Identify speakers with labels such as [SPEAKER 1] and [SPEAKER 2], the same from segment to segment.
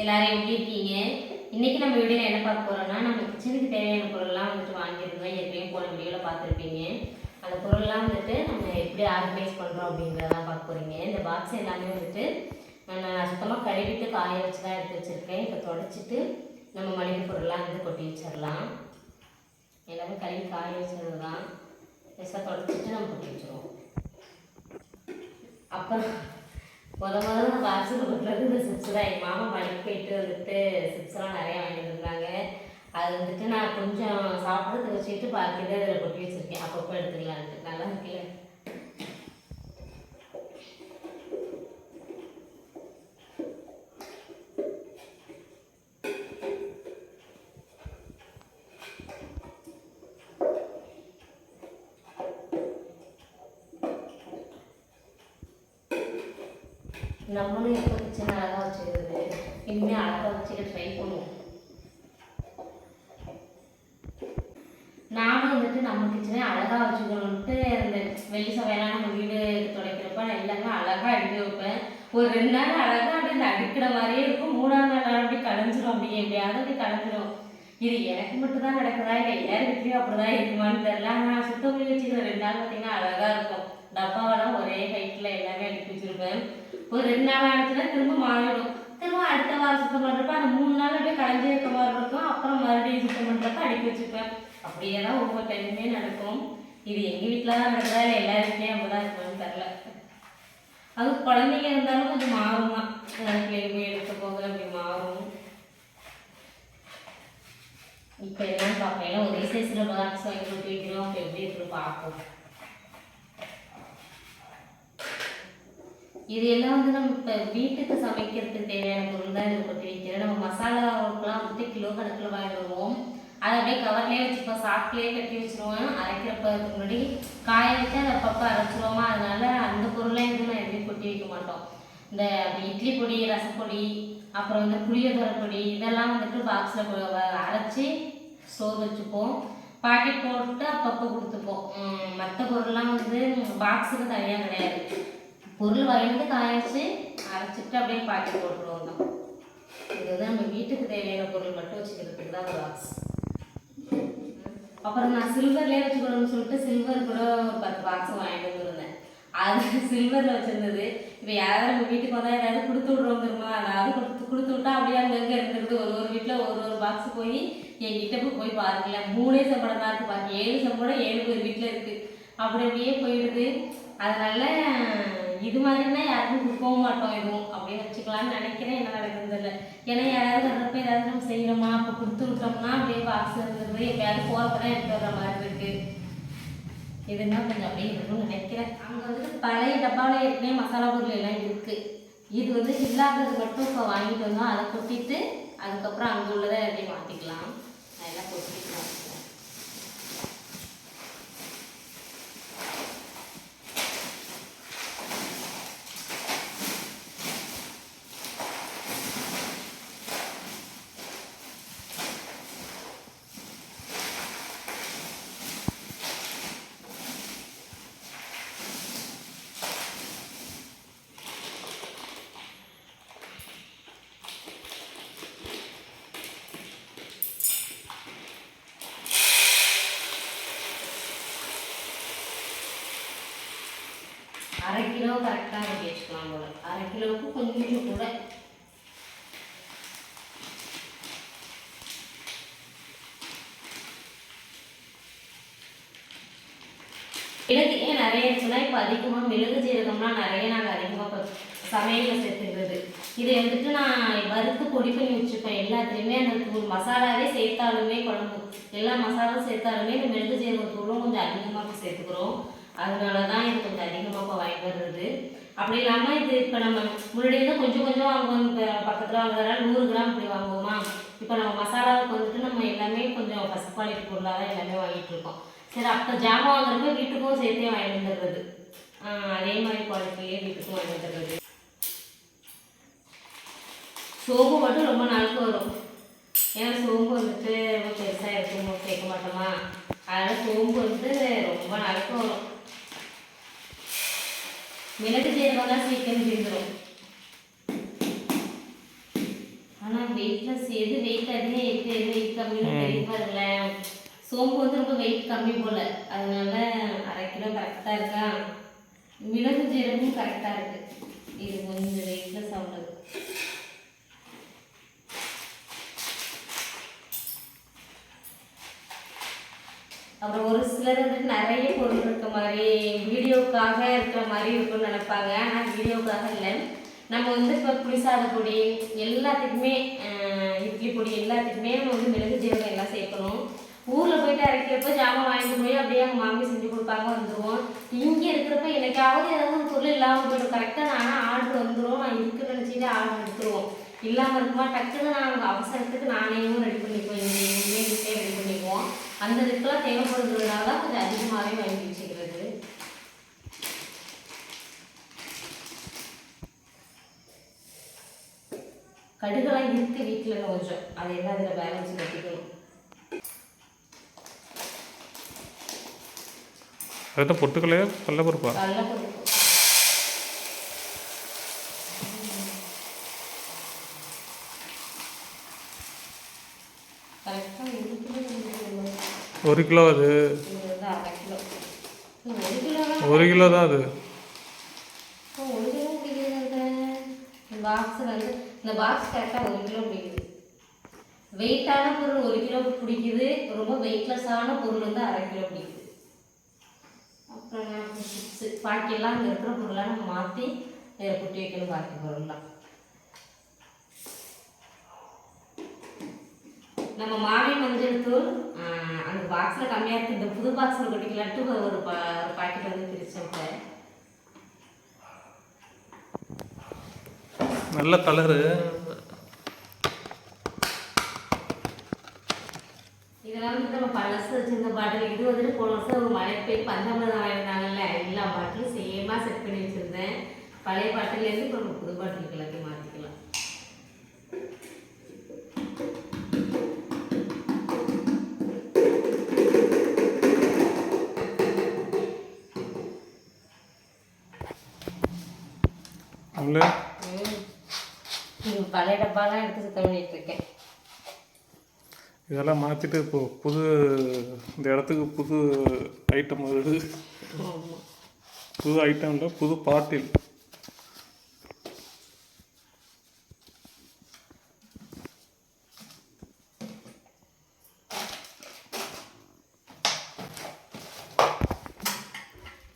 [SPEAKER 1] எல்லாரும் எப்படி இருக்கீங்க? இன்னைக்கு நம்ம வீடியோவில் என்ன பார்க்க போறோம்னா நம்ம கிச்சனுக்கு தேவையான பொருள்லாம் வந்துட்டு வாங்கியிருந்தோம். ஏற்கனவே போன வீடியோவில் பார்த்துருப்பீங்க. அந்த பொருள்லாம் வந்துட்டு நம்ம எப்படி ஆர்கனைஸ் பண்ணுறோம் அப்படிங்கிறதெல்லாம் பார்க்க போறீங்க. இந்த பாக்ஸ் எல்லாமே வந்துட்டு நான் சுத்தமாக கழுவிட்டு காய வச்சு தான் எடுத்து வச்சுருக்கேன். இப்போ தொடச்சிட்டு நம்ம மளிகை பொருள்லாம் வந்து கொட்டி வச்சிடலாம். எல்லாமே கழுவி காய வச்சது தான் பெருசாக தொடச்சிட்டு நம்ம கொட்டி வச்சிருவோம். அப்புறம் முத முதல்ல பாக்ஸில் கொட்டுறது இந்த சிப்ஸ் தான் எங்கள் மாமா பணிக்கு போயிட்டு வந்துட்டு சிப்ஸ்லாம் நிறையா வாங்கிட்டு இருந்தாங்க. அது வந்துட்டு நான் கொஞ்சம் சாப்பிட்றதுக்கு வச்சுட்டு பாக்கிட்டு அதில் கொட்டி வச்சுருக்கேன். அப்பப்போ எடுத்துக்கலான்ட்டு. நல்லா இருக்குல்ல நம்மளும் எப்போ கிச்சன் அழகாக வச்சுக்கிறது? இனிமேல் அழகாக வச்சுக்க ட்ரை பண்ணுவோம். நானும் வந்துட்டு நம்ம கிச்சனே அழகாக வச்சுக்கணும்ட்டு அந்த வெள்ளி சமையலாம் நம்ம வீடு துடைக்கிறப்ப நான் எல்லாமே அழகாக அடுக்கி வைப்பேன். ஒரு ரெண்டு நாள் அழகாக அப்படியே இந்த அடுக்கிற மாதிரியே இருக்கும். மூணாவது நாள் அப்படியே கலைஞ்சிரும் அப்படியே. எப்படியாவது அப்படி கலைஞ்சிரும் இது எனக்கு மட்டும் தான் நடக்குதா? இல்லை எல்லார் வீட்லேயும் அப்படிதான் இருக்குமான்னு தெரியல. ஆனால் சுத்தம் பண்ணி வச்சுக்கிற ரெண்டு நாள் பார்த்தீங்கன்னா அழகாக இருக்கும். டப்பாவெல்லாம் ஒரே ஹைட்டில் எல்லாமே அடுக்கி வச்சிருப்பேன். ஒரு ரெண்டு நாள் ஆனிச்சுன்னா திரும்ப மாறிடும். திரும்ப அடுத்த வாரம் சுத்தம் பண்ணுறப்ப அந்த மூணு நாள் அப்படியே கலைஞ்சே இருக்க மாதிரி இருக்கும். அப்புறம் மறுபடியும் சுத்தம் பண்ணுறப்ப அடுக்கி வச்சுப்பேன் அப்படியே தான் ஒவ்வொரு டைமுமே நடக்கும். இது எங்கள் வீட்டில் தான் நடக்குதா இல்லை எல்லா வீட்லேயும் அப்படி தான் இருக்கணும்னு தெரில அது குழந்தைங்க இருந்தாலும் கொஞ்சம் மாறும் தான். பிள்ளைங்க எடுத்து போக அப்படி மாறும். இப்போ என்னன்னு பார்க்கலாம் ஒரே சைஸில் பாக்ஸ் வாங்கி கொட்டி வைக்கிறோம். அப்போ எப்படி இருக்குன்னு பார்ப்போம் இது எல்லாம் வந்து நம்ம இப்போ வீட்டுக்கு சமைக்கிறதுக்கு தேவையான பொருள் தான் இதில் கொட்டி வைக்கிறேன் நம்ம மசாலாவுக்குலாம் வந்து கிலோ கணக்கில் வாங்கிட்டு வருவோம் அதை அப்படியே கவர்லேயே வச்சுப்போம். சாப்பிட்லேயே கட்டி வச்சுருவோம். அரைக்கிறப்ப முன்னாடி காய வச்சு அதை அப்பப்போ அரைச்சிருவோமா? அதனால அந்த பொருளை எதுவும் நான் எதுவும் கொட்டி வைக்க மாட்டோம். இந்த இட்லி பொடி ரசப்பொடி அப்புறம் வந்து புளியோதரை பொடி இதெல்லாம் வந்துட்டு பாக்ஸில் அரைச்சி ஸ்டோர் வச்சுப்போம். பாக்கெட் போட்டு அப்பப்போ கொடுத்துப்போம். மற்ற பொருள்லாம் வந்து பாக்ஸுக்கு தனியாக கிடையாது. பொருள் வாங்கிட்டு காய்ச்சி அரைச்சிட்டு அப்படியே பாக்கெட் போட்டுருவோம் தான் இது நம்ம வீட்டுக்கு தேவையான பொருள் மட்டும் வச்சுக்கிறதுக்கு தான் ஒரு பாக்ஸ் அப்புறம் நான் சில்வர்லேயே வச்சுக்கணும்னு சொல்லிட்டு சில்வர் கூட ஒரு பத்து பாக்ஸ் வாங்கிட்டு வந்துருந்தேன். அது சில்வரில் வச்சுருந்தது. இப்போ யாராவது நம்ம வீட்டுக்கு வந்தால் ஏதாவது கொடுத்து விட்றோம் தெரியுமா? அதாவது கொடுத்து கொடுத்து விட்டா அப்படியே அங்கங்கே இருக்கிறது ஒரு ஒரு வீட்டில் ஒரு ஒரு பாக்ஸ் போய் என்கிட்ட போய் போய் பாருங்களேன். மூணே சம்பளம் தான் இருக்குது பாக்கி ஏழு சம்பளம் ஏழு பேர் வீட்டில் இருக்குது அப்படி அப்படியே போயிடுது. அதனால இது மாதிரினா யாருக்கும் கொடுக்கவும் மாட்டோம் எதுவும். அப்படியே வச்சுக்கலாம்னு நினைக்கிறேன். என்ன நடக்குறது இல்லை. ஏன்னா யாராவது வர்றப்ப ஏதாவது நம்ம செய்கிறோமா அப்போ கொடுத்து விட்டோம்னா அப்படியே பாக்ஸ் இருந்தது எப்பயாவது போகிறப்ப தான் எடுத்து வர்ற மாதிரி இருக்குது இதுனா கொஞ்சம் அப்படியே இருக்கும்னு நினைக்கிறேன். அங்கே வந்துட்டு பழைய டப்பாவில் ஏற்கனவே மசாலா பொருள் எல்லாம் இருக்குது இது வந்து இல்லாதது மட்டும் இப்போ வாங்கிட்டு வந்தோம். அதை கொட்டிட்டு அதுக்கப்புறம் அங்கே உள்ளதை எல்லாத்தையும் மாற்றிக்கலாம் அதெல்லாம் கொட்டிக்கலாம் அரை கிலோ கரெக்டாக கட்டி வச்சுக்கலாம் போல். அரை கிலோவுக்கு கொஞ்சம் கூட. மிளகு ஏன் நிறைய இருக்குன்னா இப்போ அதிகமாக மிளகு ஜீரகம்லாம் நிறைய நாங்கள் அதிகமாக சமையலில் சேர்த்துக்கிறது. இதை வந்துட்டு நான் வறுத்து பொடி பண்ணி வச்சுப்பேன். எல்லாத்துலேயுமே அந்த தூள் மசாலாவே சேர்த்தாலுமே குழம்பு எல்லா மசாலாவும் சேர்த்தாலுமே இந்த மிளகு ஜீரகத்தூளும் கொஞ்சம் அதிகமாக சேர்த்துக்கிறோம். அதனால தான் இது கொஞ்சம் அதிகமாக இப்போ வாங்கி வர்றது. அப்படி இல்லாமல் இது இப்போ நம்ம முன்னாடி தான் கொஞ்சம் கொஞ்சம் வாங்குவோம். இப்போ பக்கத்தில் வாங்குறதுனால நூறு கிராம் இப்படி வாங்குவோமா? இப்போ நம்ம மசாலாவுக்கு வந்துட்டு நம்ம எல்லாமே கொஞ்சம் ஃபஸ்ட் குவாலிட்டி பொருளாக தான் எல்லாமே வாங்கிட்டு இருக்கோம். சரி அப்போ ஜாமான் வாங்குறப்ப வீட்டுக்கும் சேர்த்தே வாங்கி வந்துடுறது. அதே மாதிரி குவாலிட்டியே வீட்டுக்கும் வாங்கி வந்துடுறது. சோம்பு மட்டும் ரொம்ப நாளுக்கு வரும். ஏன்னா சோம்பு வந்துட்டு ரொம்ப பெருசாக இருக்கும் சேர்க்க மாட்டோமா? அதனால் சோம்பு வந்து ரொம்ப நாளுக்கு வரும். மிளகு ஜீரகம்லாம் சீக்கிரம் தீர்ந்துடும் ஆனா வெயிட்லெஸ் எது வெயிட் அதிகம் எது எது வெயிட் கம்மின்னு தெரிய பாருங்களேன் சோம்பு வந்து ரொம்ப வெயிட் கம்மி போல. அதனால அரை கிலோ கரெக்டாக இருக்கா? மிளகு ஜீரகமும் கரெக்டாக இருக்கு. இது கொஞ்சம் வெயிட்லெஸ் அவ்வளவு. அப்புறம் ஒரு சிலர் வந்துட்டு நிறைய பொருள் இருக்க மாதிரி வீடியோவுக்காக இருக்கிற மாதிரி இருக்கும்னு நினைப்பாங்க. ஆனால் வீடியோவுக்காக இல்லை. நம்ம வந்து இப்போ புளிசாத பொடி எல்லாத்துக்குமே இட்லி பொடி எல்லாத்துக்குமே நம்ம வந்து மிளகு ஜீரகம் எல்லாம் சேர்க்கணும். ஊரில் போயிட்டு அரைக்கிறப்ப ஜாமான் வாங்கிட்டு போய் அப்படியே அவங்க மாமி செஞ்சு கொடுப்பாங்க வந்துடுவோம் இங்கே இருக்கிறப்ப எனக்காவது ஏதாவது ஒரு பொருள் இல்லாமல் போயிடும். கரெக்டாக நான் ஆர்டர் வந்துடும் நான் இருக்குன்னு நினச்சிட்டு ஆர்டர் எடுத்துருவோம். இல்லாமல் இருக்குமா? டக்குன்னு நான் அவசரத்துக்கு நானேவும் ரெடி பண்ணிக்குவோம் எங்கள் வீட்டே ரெடி பண்ணிக்குவோம். அந்த இதுக்கெல்லாம் தேவைப்படுறதுனால தான் கொஞ்சம் அதிகமாகவே வாங்கி வச்சுக்கிறது. கடுகெல்லாம் இருக்கு வீட்டில் கொஞ்சம். அதையெல்லாம் அதில் பேலன்ஸ் கட்டிக்கணும்.
[SPEAKER 2] அதுதான் பொட்டுக்கலையா கடலப்பருப்பா
[SPEAKER 1] கடலை பருப்பு கரெக்டாக ஒரு கிலோ இது
[SPEAKER 2] ஒரு கிலோ அது.
[SPEAKER 1] வந்து அரை கிலோ ஒரு கிலோ
[SPEAKER 2] ஒரு கிலோ தான் அது.
[SPEAKER 1] ஒரு கிலோ இந்த பாக்ஸ் வந்து இந்த பாக்ஸ் கரெக்டாக ஒரு கிலோ பிடிக்குது வெயிட்டான பொருள் ஒரு கிலோ பிடிக்குது ரொம்ப வெயிட்லெஸ்ஸான பொருள் வந்து அரை கிலோ பிடிக்குது அப்புறம் சிப்ஸு பாக்கியெல்லாம் அங்கே இருக்கிற பொருளாக நம்ம மாற்றி இதில் குட்டி வைக்கணும் பாக்கி பொருள்லாம். நம்ம மாவை மஞ்சள் தூள் அந்த பாக்ஸில் கம்மியாக இருக்குது இந்த புது பாக்ஸில் கொட்டிக்கலான்ட்டு ஒரு பா ஒரு பாக்கெட் வந்து பிரித்தேன்
[SPEAKER 2] நல்ல கலரு
[SPEAKER 1] இதெல்லாம் வந்து நம்ம பழசு வச்சிருந்த பாட்டில் இது வந்துட்டு போன வருஷம் ஒரு மழை போய் பஞ்சாமிரதம் வாங்கியிருந்தாங்கல்ல எல்லா பாட்டிலும் சேமாக செட் பண்ணி வச்சுருந்தேன். பழைய பாட்டிலேருந்து இப்போ நம்ம புது பாட்டிலுக்கு எல்லாத்தையும் ம். பழைய டப்பாலாம் எடுத்து சுத்தம் பண்ணிட்டு இருக்கேன்
[SPEAKER 2] இதெல்லாம் மாற்றிட்டு இப்போ புது இந்த இடத்துக்கு புது ஐட்டம் வருது. புது ஐட்டம் இல்லை புது பாட்டில்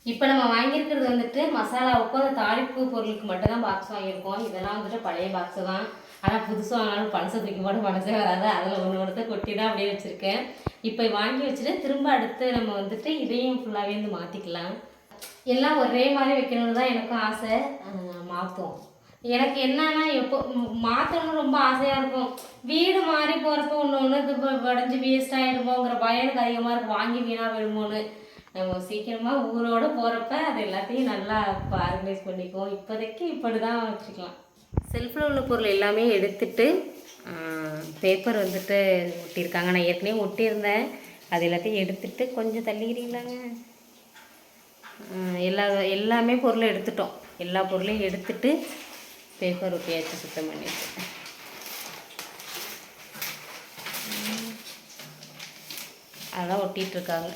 [SPEAKER 1] இப்போ நம்ம வாங்கியிருக்கிறது வந்துட்டு மசாலாவுக்கும் அந்த பொருளுக்கு மட்டும் தான் பாக்ஸ் வாங்கியிருக்கோம். இதெல்லாம் வந்துட்டு பழைய பாக்ஸு தான். ஆனால் புதுசு வாங்கினாலும் பழசை தூக்கி போட மனசே வராது. அதில் ஒன்று ஒன்றத்தை கொட்டி தான் அப்படியே வச்சுருக்கேன். இப்போ வாங்கி வச்சுட்டு திரும்ப அடுத்து நம்ம வந்துட்டு இதையும் ஃபுல்லாகவே வந்து மாற்றிக்கலாம் எல்லாம் ஒரே மாதிரி வைக்கணும்னு தான் எனக்கும் ஆசை. மாற்றும் எனக்கு என்னன்னா எப்போ மாற்றணும்னு ரொம்ப ஆசையாக இருக்கும். வீடு மாறி போகிறப்ப ஒன்று ஒன்று இது இப்போ உடஞ்சி வேஸ்ட் ஆகிடுமோங்கிற பயம் எனக்கு அதிகமாக இருக்கும் வாங்கி வீணாக போயிடுமோன்னு. நம்ம சீக்கிரமாக ஊரோட போகிறப்ப அது எல்லாத்தையும் நல்லா ஆர்கனைஸ் பண்ணிக்குவோம். இப்போதைக்கு இப்படி தான் வச்சுக்கலாம். செல்ஃபில் உள்ள பொருள் எல்லாமே எடுத்துட்டு பேப்பர் வந்துட்டு ஒட்டியிருக்காங்க. நான் ஏற்கனவே ஒட்டியிருந்தேன். அது எல்லாத்தையும் எடுத்துட்டு கொஞ்சம் தள்ளிக்கிறீங்களாங்க? எல்லா எல்லாமே பொருளும் எடுத்துட்டோம். எல்லா பொருளையும் எடுத்துட்டு பேப்பர் ஒட்டியாச்சு சுத்தம் பண்ணிட்டு. உம். ஒட்டிகிட்ருக்காங்க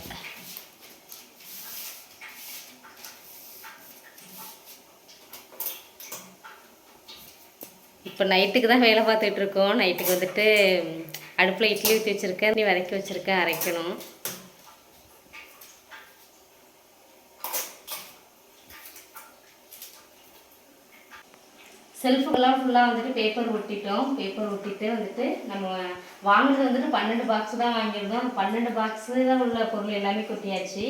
[SPEAKER 1] இப்போ நைட்டுக்கு தான் வேலை பார்த்துட்டு இருக்கோம். நைட்டுக்கு வந்துட்டு அடுப்பில் இட்லி ஊற்றி வச்சுருக்கேன். நீ வதக்கி வச்சுருக்கேன். அரைக்கணும். செல்ஃபுக்கெல்லாம் ஃபுல்லாக வந்துட்டு பேப்பர் ஒட்டிட்டோம். பேப்பர் ஒட்டிட்டு வந்துட்டு நம்ம வாங்கினது வந்துட்டு பன்னெண்டு பாக்ஸ் தான் வாங்கியிருந்தோம். அந்த பன்னெண்டு பாக்ஸில் உள்ள பொருள் எல்லாமே கொட்டியாச்சு.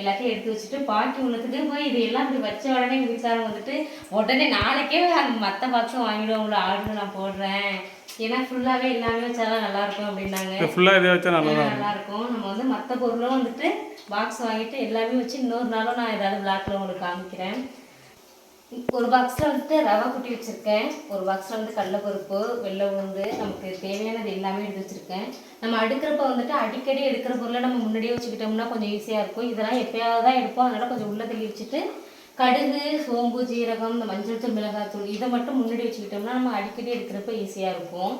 [SPEAKER 1] எல்லாத்தையும் எடுத்து வச்சுட்டு பாக்கி உள்ளத்துக்கு போய் இது எல்லாம் இப்படி வச்ச உடனே வீட்டுக்காரங்க வந்துட்டு உடனே நாளைக்கே மற்ற பாக்ஸும் வாங்கிடுவோம். உங்களை ஆர்டர் நான் போடுறேன். ஏன்னா ஃபுல்லாகவே எல்லாமே வச்சாதான் நல்லாயிருக்கும் அப்படின்னாங்க.
[SPEAKER 2] இது ஃபுல்லாக இதை வச்சா நல்லா
[SPEAKER 1] நல்லா இருக்கும். நம்ம வந்து மற்ற பொருளும் வந்துட்டு பாக்ஸ் வாங்கிட்டு எல்லாமே வச்சு இன்னொரு நாளும் நான் ஏதாவது பிளாக்ல உங்களுக்கு காமிக்கிறேன். ஒரு பாக்ஸில் வந்துட்டு ரவை குட்டி வச்சுருக்கேன். ஒரு பாக்ஸில் வந்து கடலைப்பருப்பு வெள்ளை உளுந்து நமக்கு தேவையானது எல்லாமே எடுத்து வச்சுருக்கேன். நம்ம அடுக்கிறப்ப வந்துட்டு அடிக்கடி எடுக்கிற பொருளை நம்ம முன்னாடியே வச்சுக்கிட்டோம்னா கொஞ்சம் ஈஸியாக இருக்கும். இதெல்லாம் எப்பயாவது தான் எடுப்போம். அதனால் கொஞ்சம் உள்ள தள்ளி வச்சுட்டு கடுகு சோம்பு ஜீரகம் இந்த மஞ்சள் தூள் மிளகாத்தூள் இதை மட்டும் முன்னாடி வச்சுக்கிட்டோம்னா நம்ம அடிக்கடி எடுக்கிறப்ப ஈஸியாக இருக்கும்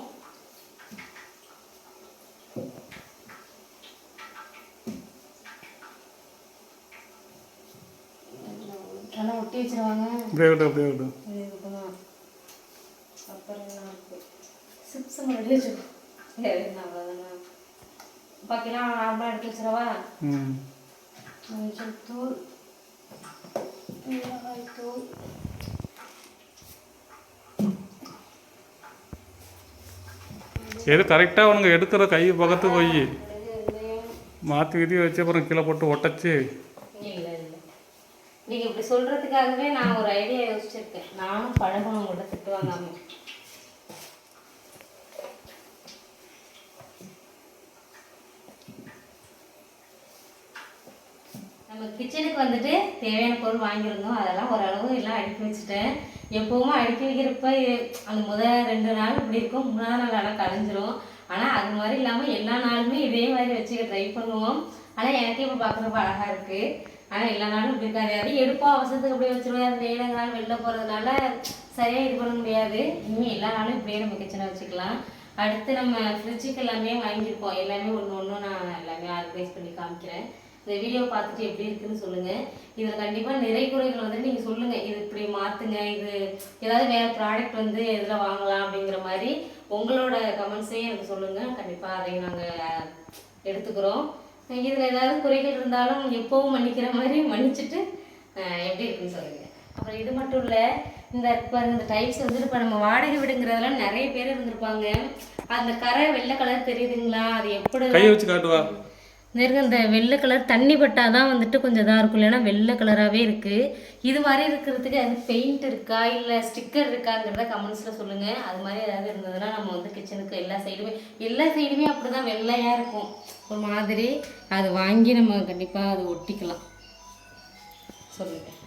[SPEAKER 1] நல்லா ஒட்டி வச்சிருவாங்க.
[SPEAKER 2] அப்படியே விடு அப்படியே விடு.
[SPEAKER 1] இது இதுதான். அப்புறம் என்ன இருக்கு? சிப்ஸ் முன்னாடி வச்சுக்கோ வேற என்ன அவ்வளோதானே பாக்கிலாம் நார்மலாக எடுத்து வச்சிடவா? மஞ்சள் தூள் மிளகாய் தூள்.
[SPEAKER 2] எது கரெக்டாக அவனுங்க எடுக்கிற கை பக்கத்து போய். மாற்றி விதி வச்சு அப்புறம் கீழே போட்டு ஒட்டச்சு.
[SPEAKER 1] நீங்கள் இப்படி சொல்கிறதுக்காகவே நான் ஒரு ஐடியா யோசிச்சிருக்கேன். நானும் பழகணும் கூட திட்டு வாங்காம நம்ம கிச்சனுக்கு வந்துட்டு தேவையான பொருள் வாங்கியிருந்தோம். அதெல்லாம் ஓரளவு எல்லாம் அடுக்கி வச்சுட்டேன். எப்போவுமே அடுக்கி வைக்கிறப்ப அந்த முதல் ரெண்டு நாள் இப்படி இருக்கும். மூணாவது நாள் ஆனால் கலைஞ்சிரும் ஆனால் அது மாதிரி இல்லாமல் எல்லா நாளுமே இதே மாதிரி வச்சுக்க ட்ரை பண்ணுவோம். ஆனால் எனக்கே இப்போ பார்க்குறப்ப அழகாக இருக்குது ஆனால் எல்லா நாளும் இப்படி இருக்காது அது எடுப்போம் அவசரத்துக்கு அப்படியே வச்சுருவோம் அது நேரம் நாள் வெளில போகிறதுனால சரியாக இது பண்ண முடியாது. இனிமேல் எல்லா நாளும் இப்படியே நம்ம கிச்சனை வச்சுக்கலாம். அடுத்து நம்ம ஃப்ரிட்ஜுக்கு எல்லாமே வாங்கியிருப்போம். எல்லாமே ஒன்று ஒன்று நான் எல்லாமே ஆர்கனைஸ் பண்ணி காமிக்கிறேன். இந்த வீடியோ பார்த்துட்டு எப்படி இருக்குன்னு சொல்லுங்கள் இதில் கண்டிப்பாக நிறை குறைகள் வந்து நீங்கள் சொல்லுங்கள் இது இப்படி மாற்றுங்க இது ஏதாவது வேறு ப்ராடக்ட் வந்து எதில் வாங்கலாம் அப்படிங்கிற மாதிரி உங்களோட கமெண்ட்ஸையும் எனக்கு சொல்லுங்கள் கண்டிப்பாக அதை நாங்கள் எடுத்துக்கிறோம். இதில் ஏதாவது குறைகள் இருந்தாலும் எப்போவும் மன்னிக்கிற மாதிரி மன்னிச்சுட்டு எப்படி இருக்குன்னு சொல்லுங்கள் அப்புறம் இது மட்டும் இல்லை இந்த பாருங்க இந்த டைல்ஸ் வந்துட்டு இப்போ நம்ம வாடகை விடுங்கிறதெல்லாம் நிறைய பேர் இருந்திருப்பாங்க. அந்த கரை வெள்ளை கலர் தெரியுதுங்களா? அது எப்படி
[SPEAKER 2] கையை வச்சு காட்டுவா?
[SPEAKER 1] நெருங்க இந்த வெள்ளை கலர் தண்ணி பட்டால் தான் வந்துட்டு கொஞ்சம் இதாக இருக்கும். இல்லைன்னா வெள்ளை கலராகவே இருக்குது இது மாதிரி இருக்கிறதுக்கு அது பெயிண்ட் இருக்கா? இல்லை ஸ்டிக்கர் இருக்காங்கிறத கமெண்ட்ஸில் சொல்லுங்கள் அது மாதிரி ஏதாவது இருந்ததுன்னா நம்ம வந்து கிச்சனுக்கு எல்லா சைடுமே எல்லா சைடுமே அப்படி தான் வெள்ளையாக இருக்கும். ஒரு மாதிரி அது வாங்கி நம்ம கண்டிப்பாக அது ஒட்டிக்கலாம். சொல்லுங்கள்